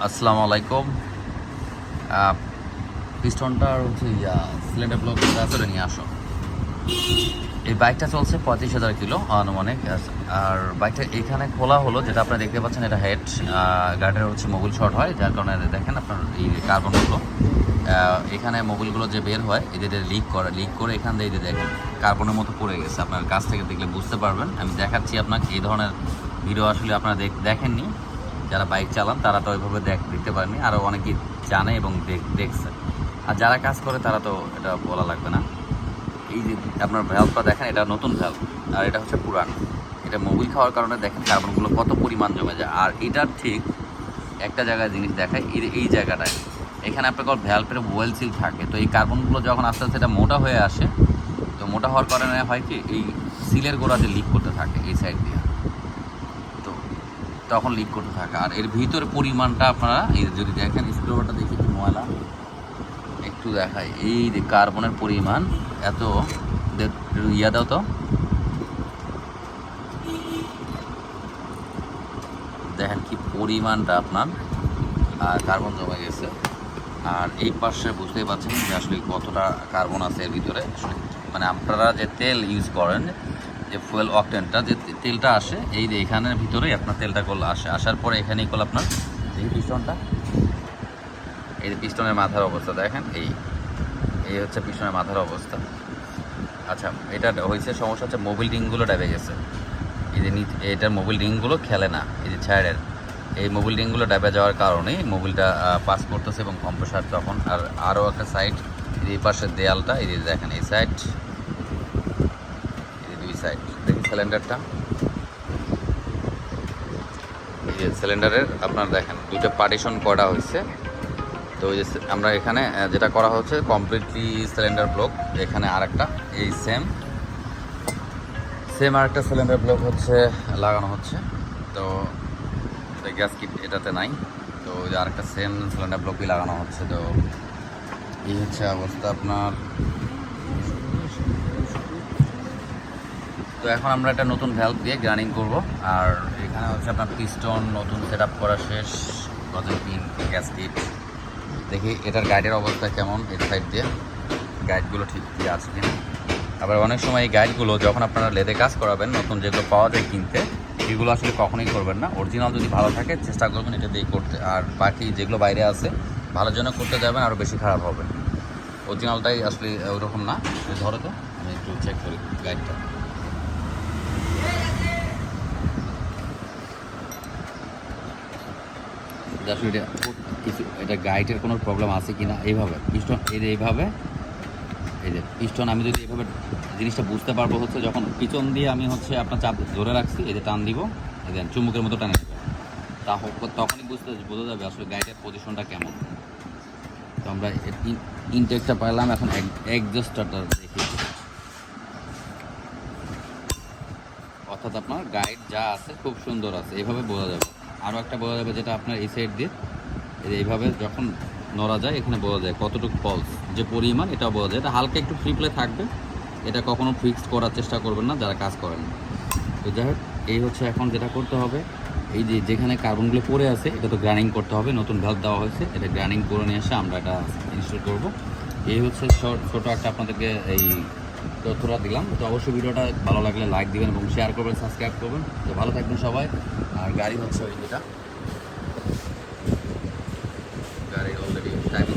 আসসালামু আলাইকুম। পিস্টনটা হচ্ছে ইয়া, সিলিন্ডার ব্লক আসলে নিয়ে আসো। এই বাইকটা চলছে পঁয়ত্রিশ হাজার কিলো আনুমানিক। আর বাইকটা এখানে খোলা হলো, যেটা আপনারা দেখতে পাচ্ছেন, এটা হেড গার্ডের হচ্ছে মোবিল শর্ট হয়, যার কারণে দেখেন আপনার এই কার্বনগুলো এখানে মোবিলগুলো যে বের হয় এদের লিক করে লিক করে এখান দিয়ে দেখেন কার্বনের মতো পড়ে গেছে। আপনার কাছ থেকে দেখলে বুঝতে পারবেন। আমি দেখাচ্ছি আপনাকে, এই ধরনের ভিডিও আসলে আপনারা দেখ- দেখেননি। যারা বাইক চালান, তারা তো ওইভাবে দেখ, দেখতে পারেনি। আরও অনেকেই জানে এবং দেখ- দেখছে। আর যারা কাজ করে, তারা তো এটা বলা লাগবে না। এই যে আপনার ভ্যালভটা দেখেন, এটা নতুন ভ্যালভ আর এটা হচ্ছে পুরান। এটা মোবিল খাওয়ার কারণে দেখেন কার্বনগুলো কত পরিমাণ জমে যায়। আর এটার ঠিক একটা জায়গায় জিনিস দেখায়, এই এই জায়গাটায়। এখানে আপনার ভ্যালভের ওয়েল সিল থাকে। তো এই কার্বনগুলো যখন আস্তে আস্তে এটা মোটা হয়ে আসে, তো মোটা হওয়ার কারণে হয় কি, এই সিলের গোড়াতে লিক করতে থাকে এই সাইড দিয়ে। তখন লিক করতে থাকে। আর এর ভিতরে পরিমাণটা আপনারা এই যদি দেখেন স্ক্রুবারটা দেখি একটু ময়লা, একটু দেখাই। এই যে কার্বনের পরিমাণ, এত ইয়া দাও তো। দেখেন কি পরিমাণটা আপনার, আর কার্বন জমে গেছে। আর এই পাশে বুঝতেই পারছেন যে আসলে কতটা কার্বন আছে এর ভিতরে। মানে আপনারা যে তেল ইউজ করেন যে ফুয়েল অকটেনটা যে তেলটা আসে, এই যে এখানের ভিতরেই আপনার তেলটা করলে আসে। আসার পরে এখানেই করলে আপনার, এই পিস্টনটা এই যে পিস্টনের মাথার অবস্থা, দেখেন, এই এই হচ্ছে পিস্টনের মাথার অবস্থা। আচ্ছা এটা হয়েছে, সমস্যা হচ্ছে মোবিল রিংগুলো ডেবে গেছে। এই যে এটার মোবিল রিংগুলো খেলে না, এই যে ছায়ারের। এই মোবিল রিংগুলো ডেবে যাওয়ার কারণে মোবিলটা পাস করতেছে এবং কম্প্রেসার তখন। আর আরও একটা সাইড এই পাশের দেয়ালটা, এই দেখেন, এই সাইড এই যে দুই সাইড দেখি সিলিন্ডারটা এই যে সিলিন্ডারের আপনার দেখেন দুটো পার্টিশন করা হয়েছে। তো ওই যে আমরা এখানে যেটা করা হচ্ছে কমপ্লিটলি সিলিন্ডার ব্লক এখানে আরেকটা, এই সেম সেম আর একটা সিলিন্ডার ব্লক হচ্ছে, লাগানো হচ্ছে। তো গ্যাস কিট এটাতে নাই। তো ওই যে আরেকটা সেম সিলিন্ডার ব্লকই লাগানো হচ্ছে। তো এই হচ্ছে অবস্থা আপনার। তো এখন আমরা একটা নতুন ভ্যালভ দিয়ে গ্রাইন্ডিং করব। আর এখানে হচ্ছে আপনার পিস্টন নতুন সেট আপ করা শেষ। গজের পিন গ্যাস কিট দেখি এটার গাইডের অবস্থা কেমন এর সাইড দিয়ে। গাইডগুলো ঠিক দিয়ে আছে আবার অনেক সময় এই গাইডগুলো যখন আপনারা লেদে কাজ করাবেন, নতুন যেগুলো পাওয়া যায় কিনতে, এগুলো আসলে কখনোই করবেন না। অরিজিনাল যদি ভালো থাকে, চেষ্টা করবেন এটা দিয়ে করতে। আর বাকি যেগুলো বাইরে আছে, ভালোর জন্য করতে যাবেন আরও বেশি খারাপ হবে। অরিজিনালটাই আসলে ওরকম না। ধরো তো, আমি একটু চেক করি গাইডটা আসলে এটা কিছু, এটা গাইডের কোনো প্রবলেম আছে কি না এইভাবে। পিস্টন, এই যে এইভাবে, এই যে পিস্টন, আমি যদি এইভাবে জিনিসটা বুঝতে পারব হচ্ছে যখন পিছন দিয়ে আমি হচ্ছে আপনার চাপ ধরে রাখছি, এই যে টান দিব, এই দেন চুম্বকের মতো টানে তা তখনই বুঝতে বোঝা যাবে আসলে গাইডের পজিশনটা কেমন। তো আমরা ইনটেকটা পাইলাম, এখন এক্সস্টারটা দেখি। অর্থাৎ আপনার গাইড যা আছে, খুব সুন্দর আছে, এইভাবে বোঝা যাবে। আরও একটা বোঝা যাবে যেটা আপনার এই সাইড দিয়ে। এইভাবে যখন নড়া যায়, এখানে বোঝা যায় কতটুকু পলস যে পরিমাণ এটা বোঝা যায়। এটা হালকা একটু ফ্রি প্লে থাকবে। এটা কখনো ফিক্সড করার চেষ্টা করবেন না, যারা কাজ করেন। তো যাই হোক, এই হচ্ছে এখন যেটা করতে হবে। এই যে যেখানে কার্বনগুলো পড়ে আছে, এটা তো গ্রাইন্ডিং করতে হবে। নতুন ভ্যালভ দেওয়া হয়েছে, এটা গ্রাইন্ডিং করে নিয়ে এসে আমরা এটা ইনস্টল করব। এই হচ্ছে ছোট একটা আপনাদেরকে এই তথ্যটা দিলাম। তো অবশ্যই ভিডিওটা ভালো লাগলে লাইক দিবেন এবং শেয়ার করবেন সাবস্ক্রাইব করবেন। তো ভালো থাকবেন সবাই। আর গাড়ি হচ্ছে ওই যেটা। গাড়ি অলরেডি টাইমিং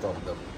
স্টপ দাও